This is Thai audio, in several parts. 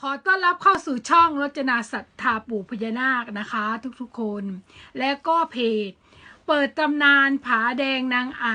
ขอต้อนรับเข้าสู่ช่องรจนาศรัทธาปู่พญานาคนะคะ ทุกๆคน และก็เพจ เปิดตำนานผาแดงนางไอ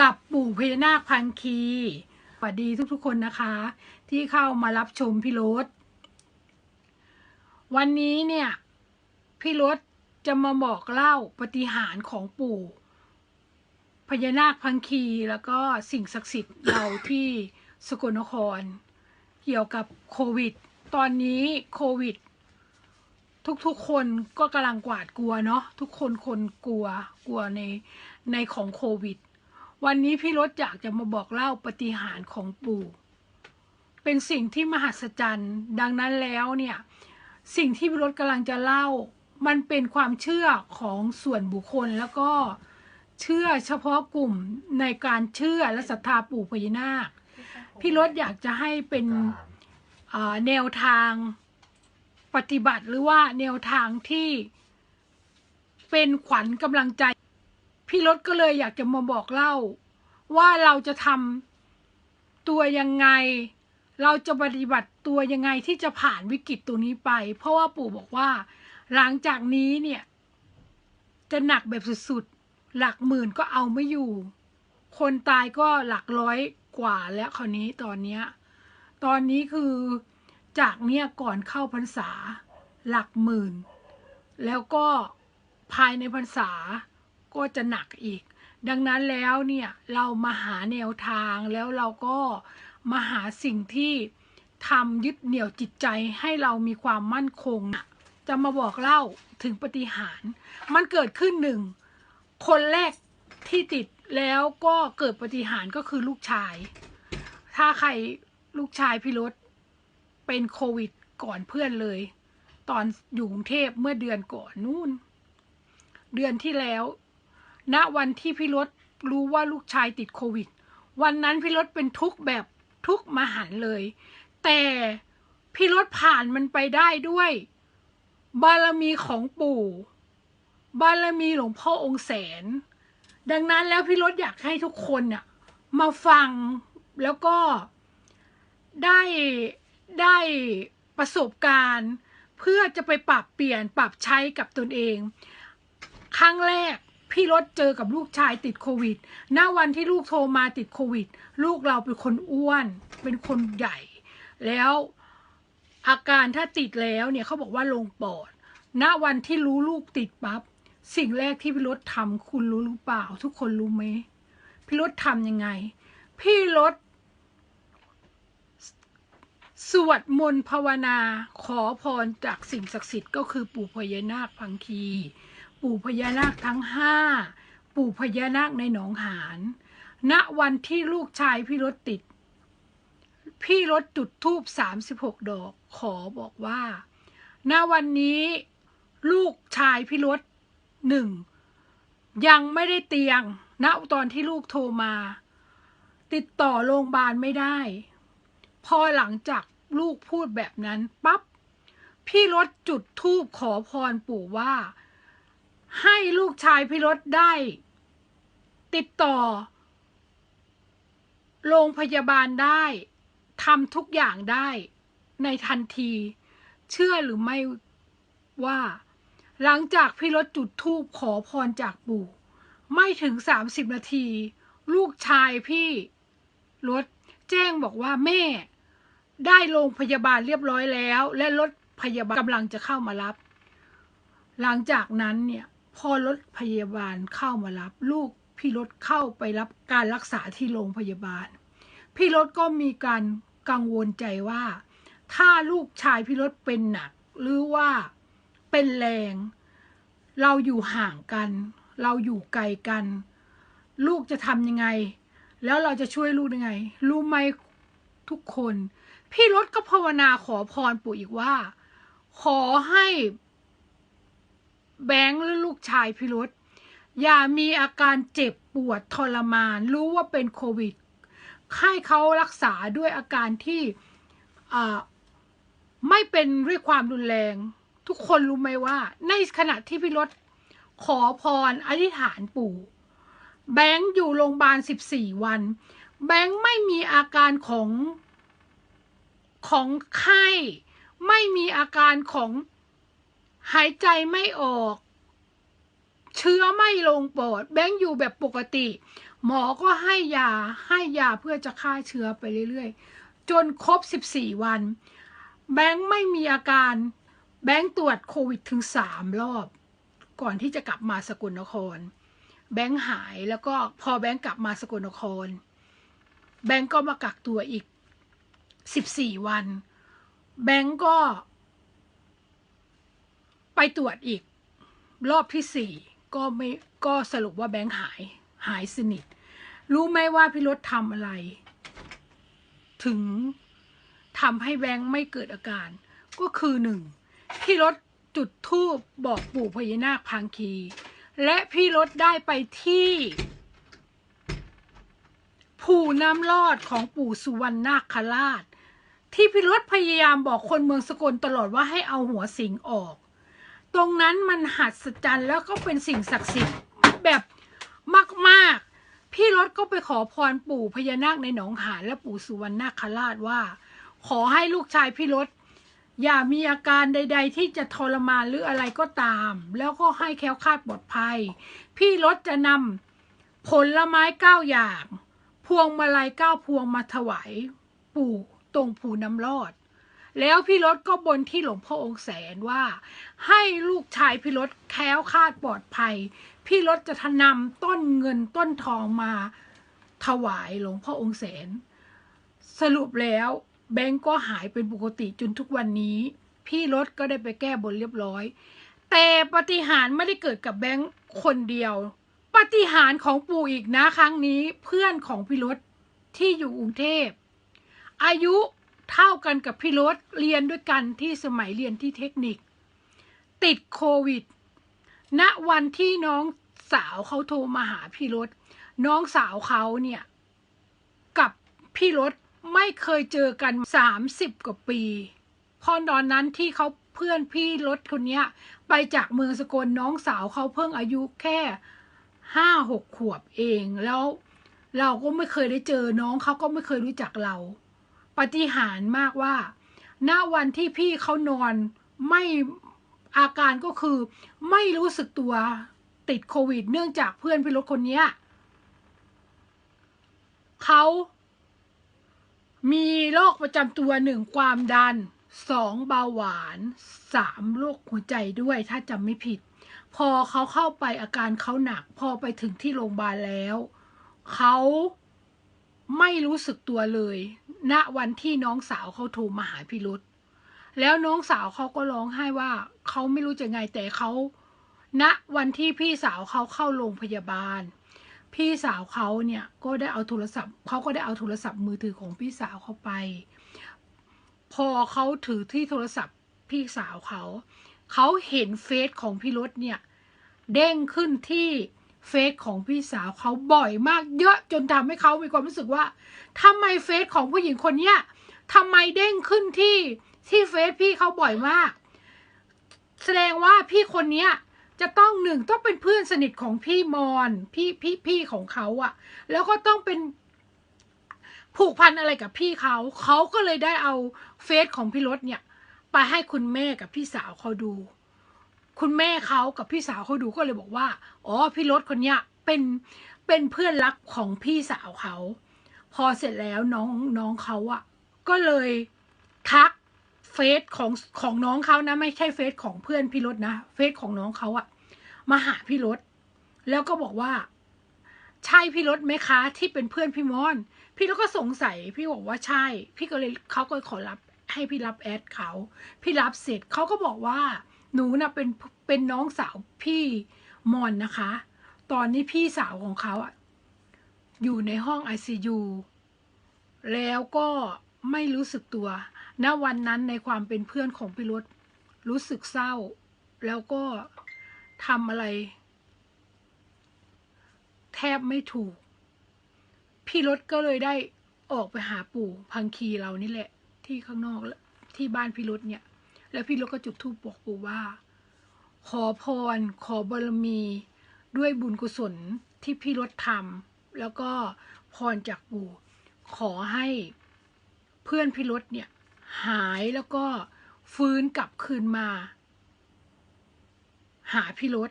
กับปู่พญานาคพังคีสวัสดีทุกๆคนนะคะ ที่เข้ามารับชมพี่รถวันนี้เนี่ย พี่รถจะมาบอกเล่าปฏิหารของปู่พญานาคพังคีแล้วก็สิ่งศักดิ์สิทธิ์เราที่สกลนคร เกี่ยวกับโควิด ตอนนี้โควิด ทุกๆคนก็กำลังกวาดกลัวเนาะทุกคนคนกลัวกลัวในในของโควิด วันนี้พี่รถอยากจะมาบอกเล่าปฏิหารของปู่ เป็นสิ่งที่มหัศจรรย์ ดังนั้นแล้วเนี่ย สิ่งที่พี่รถกำลังจะเล่า มันเป็นความเชื่อของส่วนบุคคลแล้วก็เชื่อเฉพาะกลุ่มในการเชื่อและศรัทธาปู่พญานาค พี่รถอยากจะให้เป็นอ่าแนวทางปฏิบัติหรือว่าแนวทางที่เป็นขวัญกำลังใจ พี่รถก็เลยอยากจะมาบอกเล่า ว่าเราจะทำตัวยังไง เราจะปฏิบัติตัวยังไงที่จะผ่านวิกฤตตัวนี้ไป เพราะว่าปู่บอกว่า หลังจากนี้เนี่ย จะหนักแบบสุดๆ หลักหมื่นก็เอาไม่อยู่ คนตายก็หลักร้อย กว่าแล้วคราวนี้ตอนเนี้ยตอนนี้คือจากเนี้ยก่อนเข้าพรรษาหลักหมื่น แล้วก็ภายในพรรษาก็จะหนักอีก ดังนั้นแล้วเนี่ยเรามาหาแนวทางแล้วเราก็มาหาสิ่งที่ทำยึดเหนี่ยวจิตใจให้เรามีความมั่นคง จะมาบอกเล่าถึงปฏิหาร มันเกิดขึ้นหนึ่ง คนแรกที่ติด แล้วก็เกิดปฏิหารก็คือลูกชาย ถ้าใครลูกชายพี่รถเป็นโควิดก่อนเพื่อนเลย ตอนอยู่กรุงเทพเมื่อเดือนก่อนนู่น เดือนที่แล้วณวันที่พี่รถรู้ว่าลูกชายติดโควิด วันนั้นพี่รถเป็นทุกแบบทุกมหันเลย แต่พี่รถผ่านมันไปได้ด้วย บารมีของปู่ บารมีหลวงพ่อองค์แสน ดังนั้นแล้วพี่รถอยากให้ทุกคนน่ะมาฟังแล้วก็ได้ได้ประสบการณ์ เพื่อจะไปปรับเปลี่ยนปรับใช้กับตนเอง ครั้งแรกพี่รถเจอกับลูกชายติดโควิดณวันที่ลูกโทรมาติดโควิด ลูกเราเป็นคนอ้วน เป็นคนใหญ่ แล้วอาการถ้าติดแล้วเนี่ยเขาบอกว่าลงปอดณวันที่รู้ลูกติดปั๊บ สิ่งแรกที่พี่รถทำคุณรู้หรือเปล่า ทุกคนรู้ไหมพี่รถทำยังไง พี่รถสวดมนต์ภาวนา ขอพรจากสิ่งศักดิ์สิทธิ์ก็คือปู่พญานาคพังคี ปู่พญานาคทั้งห้าปู่พญานาคในหนองหานณวันที่ลูกชายพี่รถติด พี่รถจุดทูบสามสิบหกดอก ขอบอกว่า ณวันนี้ ลูกชายพี่รถ หนึ่งยังไม่ได้เตียงณตอนที่ลูกโทรมา ติดต่อโรงพยาบาลไม่ได้ พอหลังจากลูกพูดแบบนั้นปั๊บพี่รถจุดทูบขอพรปู่ว่า ให้ลูกชายพี่รถได้ ติดต่อ โรงพยาบาลได้ทำทุกอย่างได้ในทันที เชื่อหรือไม่ว่า หลังจากพี่รถจุดทูบขอพรจากปู่ ไม่ถึงสามสิบนาที ลูกชายพี่รถแจ้งบอกว่าแม่ ได้โรงพยาบาลเรียบร้อยแล้ว และรถพยาบาลกำลังจะเข้ามารับ หลังจากนั้นเนี่ยพอรถพยาบาลเข้ามารับ ลูกพี่รถเข้าไปรับการรักษาที่โรงพยาบาล พี่รถก็มีการกังวลใจว่า ถ้าลูกชายพี่รถเป็นหนัก หรือว่า เป็นแรง เราอยู่ห่างกัน เราอยู่ไกลกัน ลูกจะทำยังไง แล้วเราจะช่วยลูกยังไง รู้ไหมทุกคน พี่รถก็ภาวนาขอพรปู่อีกว่า ขอให้แบงค์หรือลูกชายพี่รถอย่ามีอาการเจ็บปวดทรมาน รู้ว่าเป็นโควิดให้เขารักษาด้วยอาการที่ไม่เป็นด้วยความรุนแรง ทุกคนรู้ไหมว่า ในขณะที่พี่รถขอพรอธิษฐานปู่ แบงค์อยู่โรงพยาบาล14วัน แบงค์ไม่มีอาการของของไข้ ไม่มีอาการของหายใจไม่ออก เชื้อไม่ลงปอด แบงค์อยู่แบบปกติ หมอก็ให้ยาให้ยาเพื่อจะฆ่าเชื้อไปเรื่อยๆ จนครบ 14 วัน แบงค์ไม่มีอาการ แบงค์ตรวจโควิดถึง3รอบ ก่อนที่จะกลับมาสกลนคร แบงค์หายแล้วก็พอแบงค์กลับมาสกลนคร แบงค์ก็มากักตัวอีก14วัน แบงค์ก็ ไปตรวจอีก รอบที่สี่ก็ไม่ก็สรุปว่าแบงค์หายหายสนิท รู้ไหมว่าพี่รถทำอะไร ถึงทำให้แบงค์ไม่เกิดอาการ ก็คือหนึ่ง พี่รถจุดธูปบอกปู่พญานาคพังคี และพี่รถได้ไปที่ผูน้ำลอดของปู่สุวรรณนาคราช ที่พี่รถพยายามบอกคนเมืองสกลตลอดว่าให้เอาหัวสิงออก ตรงนั้นมันหัศจรรย์แล้วก็เป็นสิ่งศักดิ์สิทธิ์แบบมากๆ พี่รถก็ไปขอพรปู่พญานาคในหนองหานและปู่สุวรรณนาคราชว่า ขอให้ลูกชายพี่รถ อย่ามีอาการใด ๆ ที่จะทรมานหรืออะไรก็ตาม แล้วก็ให้แคล้วคลาดปลอดภัย พี่รถจะนำผลไม้เก้าอย่าง พวงมาลัยเก้าพวงมาถวายปู่ตรงผูน้ำรอด แล้วพี่รถก็บนที่หลวงพ่อองค์แสนว่า ให้ลูกชายพี่รถแคล้วคลาดปลอดภัย พี่รถจะทนำต้นเงินต้นทองมาถวายหลวงพ่อองค์แสน สรุปแล้ว แบงก์ก็หายเป็นปกติจนทุกวันนี้ พี่รถก็ได้ไปแก้บนเรียบร้อย แต่ปาฏิหารไม่ได้เกิดกับแบงก์คนเดียวปาฏิหารของปู่อีกนะครั้งนี้เพื่อนของพี่รถที่อยู่กรุงเทพ อายุเท่ากันกับพี่รถเรียนด้วยกันที่สมัยเรียนที่เทคนิค ติดโควิด ณวันที่น้องสาวเขาโทรมาหาพี่รถ น้องสาวเขาเนี่ย กับพี่รถ ไม่เคยเจอกันสามสิบกว่าปีพอตอนนั้นที่เขาเพื่อนพี่รถคนเนี้ยไปจากเมืองสกลน้องสาวเขาเพิ่งอายุแค่ห้าหกขวบเองแล้วเราก็ไม่เคยได้เจอน้องเขาก็ไม่เคยรู้จักเราปาฏิหารมากว่าณวันที่พี่เขานอนไม่อาการก็คือ ไม่รู้สึกตัวติดโควิด เนื่องจากเพื่อนพี่รถคนเนี้ยเขา มีโรคประจำตัวหนึ่งความดันสองเบาหวานสามโรคหัวใจด้วยถ้าจำไม่ผิด พอเขาเข้าไปอาการเขาหนัก พอไปถึงที่โรงพยาบาลแล้ว เขาไม่รู้สึกตัวเลยณวันที่น้องสาวเขาโทรมาหาพี่รุธแล้วน้องสาวเขาก็ร้องไห้ว่าเขาไม่รู้จะไงแต่เขาณวันที่พี่สาวเขาเข้าโรงพยาบาล พี่สาวเขาเนี่ยก็ได้เอาโทรศัพท์เขาก็ได้เอาโทรศัพท์มือถือของพี่สาวเขาไป พอเขาถือที่โทรศัพท์พี่สาวเขาเขาเห็นเฟซของพี่รถเนี่ยเด้งขึ้นที่เฟซของพี่สาวเขาบ่อยมากเยอะจนทำให้เขามีความรู้สึกว่าทำไมเฟซของผู้หญิงคนเนี้ยทำไมเด้งขึ้นที่ที่เฟซพี่เขาบ่อยมาก แสดงว่าพี่คนเนี้ย จะต้องหนึ่งต้องเป็นเพื่อนสนิทของพี่มอนพี่พี่พี่ของเขาอะแล้วก็ต้องเป็นผูกพันอะไรกับพี่เขาเขาก็เลยได้เอาเฟซของพี่รถเนี่ย ไปให้คุณแม่กับพี่สาวเขาดู คุณแม่เขากับพี่สาวเขาดูก็เลยบอกว่าอ๋อพี่รถคนเนี้ยเป็นเป็นเพื่อนรักของพี่สาวเขา พอเสร็จแล้วน้องน้องเขาอะก็เลยทักเฟซของของน้องเขานะ ไม่ใช่เฟซของเพื่อนพี่รถนะเฟซของน้องเขาอะ มาหาพี่รถ แล้วก็บอกว่า ใช่พี่รถไหมคะที่เป็นเพื่อนพี่มอน พี่รถก็สงสัย พี่บอกว่าใช่ พี่ก็เลยเขาก็ขอรับ ให้พี่รับแอดเขาพี่รับเสร็จเขาก็บอกว่า หนูนะเป็นเป็นน้องสาวพี่มอนนะคะ ตอนนี้พี่สาวของเขาอะอยู่ในห้อง ICU แล้วก็ไม่รู้สึกตัว ณ วันนั้นในความเป็นเพื่อนของพี่รถรู้สึกเศร้า แล้วก็ ทำอะไร แทบไม่ถูก พี่รถก็เลยได้ออกไปหาปู่พังคีเรานี่แหละ ที่ข้างนอกแล้วที่บ้านพี่รถเนี่ย แล้วพี่รถก็จุดธูปบอกปู่ว่า ขอพร ขอบารมีด้วยบุญกุศลที่พี่รถทำแล้วก็พรจากปู่ขอให้เพื่อนพี่รถเนี่ยหายแล้วก็ฟื้นกลับคืนมา หาพี่รถ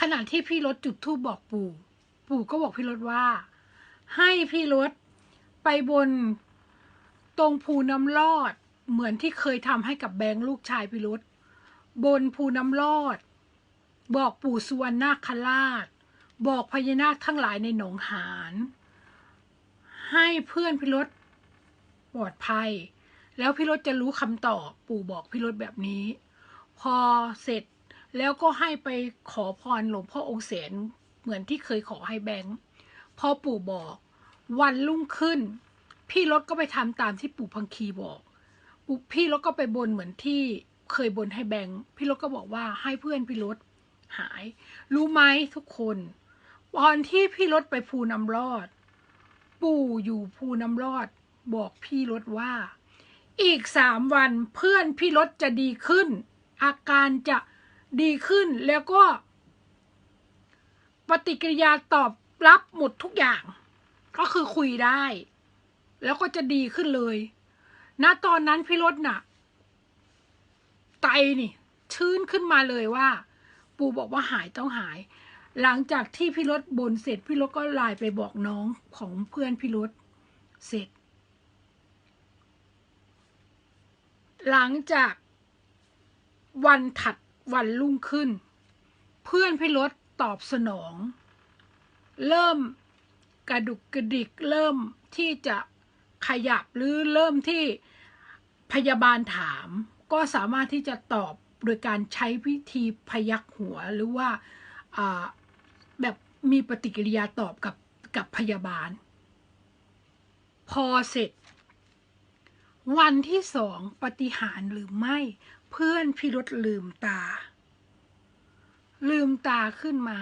ขณะที่พี่รถจุดธูปบอกปู่ ปู่ก็บอกพี่รถว่า ให้พี่รถไปบนตรงภูน้ำลอด เหมือนที่เคยทำให้กับแบงค์ลูกชายพี่รถบนภูน้ำลอด บอกปู่สุวรรณนาคราช บอกพญานาคทั้งหลายในหนองหานให้เพื่อนพี่รถปลอดภัย แล้วพี่รถจะรู้คำตอบ ปู่บอกพี่รถแบบนี้ พอเสร็จ แล้วก็ให้ไปขอพรหลวงพ่อองค์เสนเหมือนที่เคยขอให้แบงค์พอปู่บอก วันรุ่งขึ้น พี่รถก็ไปทำตามที่ปู่พังคีบอกปู่พี่รถก็ไปบนเหมือนที่เคยบนให้แบงค์พี่รถก็บอกว่าให้เพื่อนพี่รถหาย รู้ไหมทุกคนตอนที่พี่รถไปภูน้ำรอด ปู่อยู่ภูน้ำรอด บอกพี่รถว่า อีกสามวันเพื่อนพี่รถจะดีขึ้น อาการจะ ดีขึ้นแล้วก็ ปฏิกิริยาตอบรับหมดทุกอย่าง ก็คือคุยได้ แล้วก็จะดีขึ้นเลยณตอนนั้นพี่รถน่ะ ไตนี่ ชื้นขึ้นมาเลยว่า ปู่บอกว่าหายต้องหาย หลังจากที่พี่รถบนเสร็จพี่รถก็ไลน์ไปบอกน้องของเพื่อนพี่รถเสร็จ หลังจากวันถัด วันรุ่งขึ้น เพื่อนพี่รถตอบสนอง เริ่มกระดุกกระดิกเริ่มที่จะขยับหรือเริ่มที่พยาบาลถาม ก็สามารถที่จะตอบโดยการใช้วิธีพยักหัวหรือว่าแบบมีปฏิกิริยาตอบกับกับพยาบาล พอเสร็จ วันที่สองปฏิหารหรือไม่ พื่อนพี่รถลืมตา ลืมตาขึ้นมา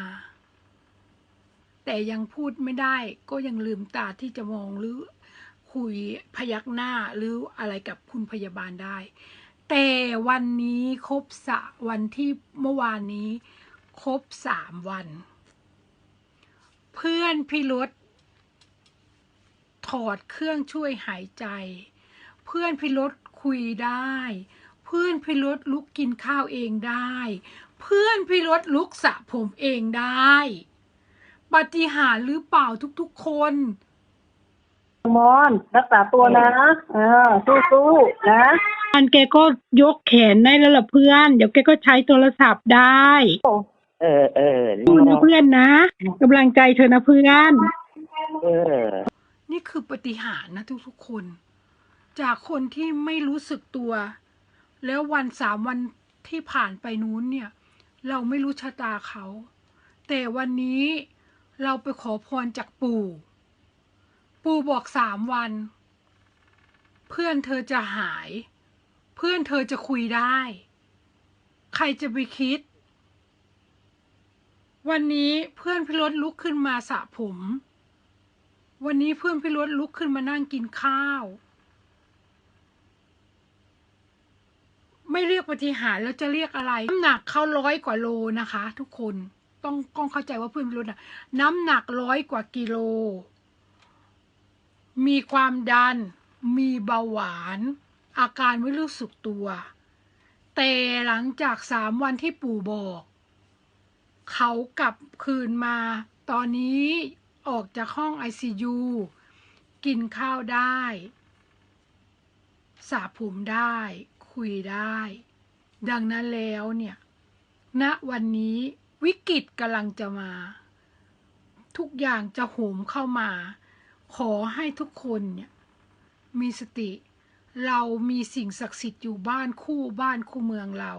แต่ยังพูดไม่ได้ ก็ยังลืมตาที่จะมองหรือคุยพยักหน้าหรืออะไรกับคุณพยาบาลได้ แต่วันนี้ครบสะวันที่เมื่อวานนี้ ครบสามวัน เพื่อนพี่รถถอดเครื่องช่วยหายใจ เพื่อนพี่รถคุยได้ เพื่อนพี่รถลุกกินข้าวเองได้ เพื่อนพี่รถลุกสระผมเองได้ปาฏิหารย์หรือเปล่าทุกๆคนมอนรักษาตัวนะเออสู้ๆนะอันแกก็ยกแขนได้แล้วล่ะเพื่อน เดี๋ยวแกก็ใช้โทรศัพท์ได้เออเออสู้นะเพื่อนนะกำลังใจเธอนะเพื่อนเออนี่คือปฏิหารย์นะทุกๆคน จากคนที่ไม่รู้สึกตัว แล้ววันสามวันที่ผ่านไปนู้นเนี่ย เราไม่รู้ชะตาเขา แต่วันนี้เราไปขอพรจากปู่ ปู่บอกสามวัน เพื่อนเธอจะหาย เพื่อนเธอจะคุยได้ ใครจะไปคิด วันนี้เพื่อนพี่รถลุกขึ้นมาสระผม วันนี้เพื่อนพี่รถลุกขึ้นมานั่งกินข้าว ไม่เรียกปฏิหารแล้วจะเรียกอะไร น้ำหนักเขาร้อยกว่าโลนะคะ ทุกคนต้องต้องเข้าใจว่าเพื่อนพี่รถน่ะน้ำหนักร้อยกว่ากิโล มีความดัน มีเบาหวาน อาการไม่รู้สึกตัว แต่หลังจากสามวันที่ปู่บอก เขากลับคืนมา ตอนนี้ออกจากห้อง ICU กินข้าวได้สระผมได้ คุยได้ ดังนั้นแล้วเนี่ยณวันนี้วิกฤตกำลังจะมา ทุกอย่างจะโหมเข้ามา ขอให้ทุกคนเนี่ยมีสติ เรามีสิ่งศักดิ์สิทธิ์อยู่บ้านคู่บ้านคู่เมืองเรา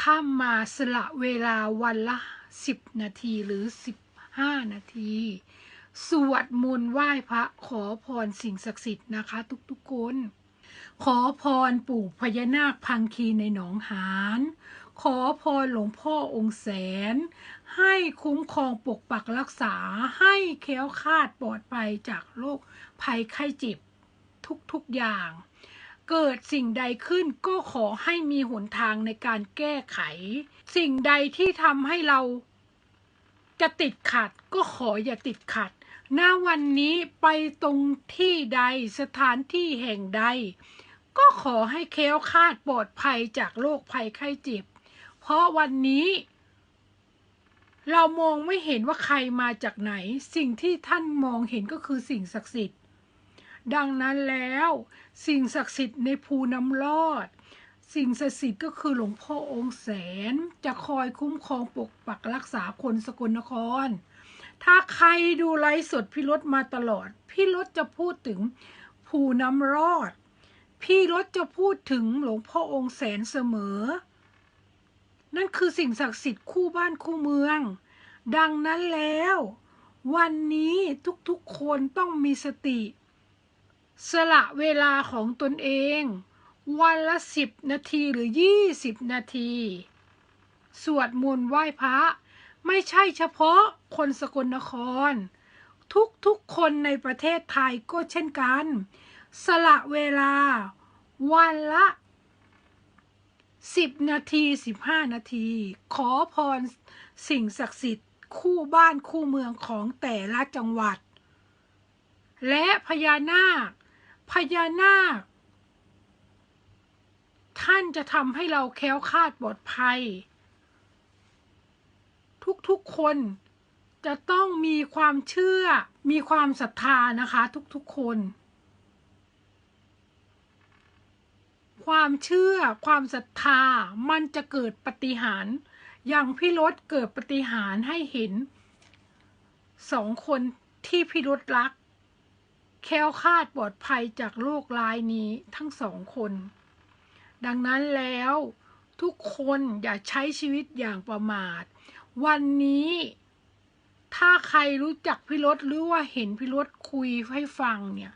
ข้ามมาสละเวลาวันละสิบนาทีหรือสิบห้านาที สวดมนต์ไหว้พระขอพรสิ่งศักดิ์สิทธิ์นะคะ ทุกๆคน ขอพรปู่พญานาคพังคีในหนองหานขอพรหลวงพ่อองค์แสน ให้คุ้มครองปกปักรักษาให้แค้วคาดปลอดภัยจากโรคภัยไข้เจ็บทุกๆอย่าง เกิดสิ่งใดขึ้นก็ขอให้มีหนทางในการแก้ไข สิ่งใดที่ทำให้เราจะติดขัดก็ขออย่าติดขัดณวันนี้ไปตรงที่ใดสถานที่แห่งใด ก็ขอให้แคล้วคาดปลอดภัยจากโรคภัยไข้เจ็บ เพราะวันนี้ เรามองไม่เห็นว่าใครมาจากไหน สิ่งที่ท่านมองเห็นก็คือสิ่งศักดิ์สิทธิ์ ดังนั้นแล้ว สิ่งศักดิ์สิทธิ์ในภูน้ำรอด สิ่งศักดิ์สิทธิ์ก็คือหลวงพ่อองค์แสน จะคอยคุ้มครองปกปักรักษาคนสกลนคร ถ้าใครดูไลฟ์สดพี่รถมาตลอด พี่รถจะพูดถึงภูน้ำรอด พี่รถจะพูดถึงหลวงพ่อองค์แสนเสมอ นั่นคือสิ่งศักดิ์สิทธิ์คู่บ้านคู่เมือง ดังนั้นแล้ว วันนี้ทุกๆคนต้องมีสติ สละเวลาของตนเอง วันละสิบนาทีหรือยี่สิบนาที สวดมนต์ไหว้พระ ไม่ใช่เฉพาะคนสกลนคร ทุกๆคนในประเทศไทยก็เช่นกัน สละเวลา วันละสิบนาทีสิบห้านาที ขอพรสิ่งศักดิ์สิทธิ์คู่บ้านคู่เมืองของแต่ละจังหวัด และพญานาค พญานาค ท่านจะทำให้เราแค้วคาดปลอดภัย ทุกๆคนจะต้องมีความเชื่อ มีความศรัทธานะคะทุกๆคน ความเชื่อความศรัทธามันจะเกิดปฏิหารอย่างพี่รถเกิดปฏิหารให้เห็นสองคนที่พี่รถรัก แค้วคาดปลอดภัยจากโรคร้ายนี้ทั้งสองคน ดังนั้นแล้วทุกคนอย่าใช้ชีวิตอย่างประมาท วันนี้ถ้าใครรู้จักพี่รถหรือว่าเห็นพี่รถคุยให้ฟังเนี่ย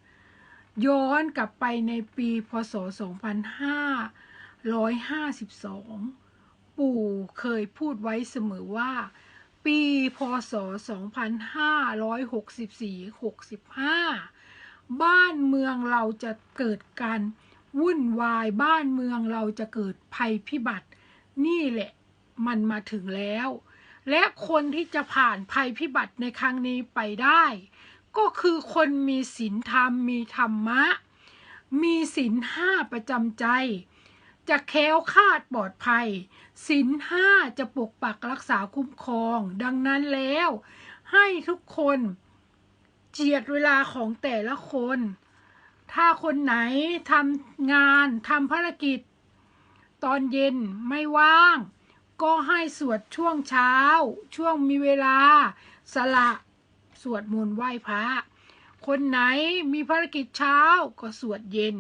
ย้อนกลับไปในปีพศ 2552 ปู่เคยพูดไว้เสมอว่า ปีพศ 2564-65 บ้านเมืองเราจะเกิดการวุ่นวายบ้านเมืองเราจะเกิดภัยพิบัติ นี่แหละมันมาถึงแล้ว และคนที่จะผ่านภัยพิบัติในครั้งนี้ไปได้ ก็คือคนมีศีลธรรมมีธรรมะ มีศีลห้าประจำใจ จะแค้วคาดปลอดภัยศีลห้าจะปกปักรักษาคุ้มครอง ดังนั้นแล้ว ให้ทุกคนเจียดเวลาของแต่ละคน ถ้าคนไหนทำงานทำภารกิจ ตอนเย็นไม่ว่าง ก็ให้สวดช่วงเช้า ช่วงมีเวลาสละ สวดมนต์ไหว้พระ คนไหนมีภารกิจเช้าก็สวดเย็น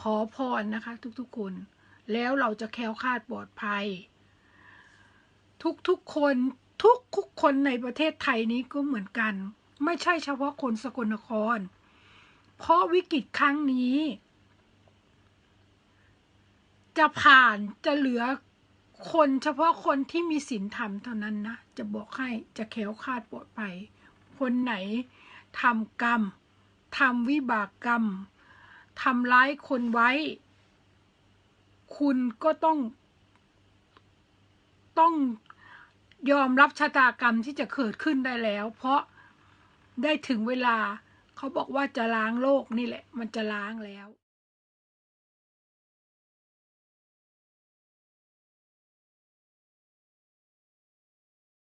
ขอพรนะคะ ทุกๆคน แล้วเราจะแคล้วคลาดปลอดภัย ทุกๆคนทุกๆคนในประเทศไทยนี้ก็เหมือนกัน ไม่ใช่เฉพาะคนสกลนคร เพราะวิกฤตครั้งนี้ จะผ่านจะเหลือคนเฉพาะคนที่มีศีลธรรมเท่านั้นนะ จะบอกให้จะแคล้วคาดปลอดภัย คนไหนทำกรรมทำวิบากกรรมทำร้ายคนไว้ คุณก็ต้อง ต้องยอมรับชะตากรรมที่จะเกิดขึ้นได้แล้ว เพราะได้ถึงเวลาเขาบอกว่าจะล้างโลกนี่แหละ มันจะล้างแล้ว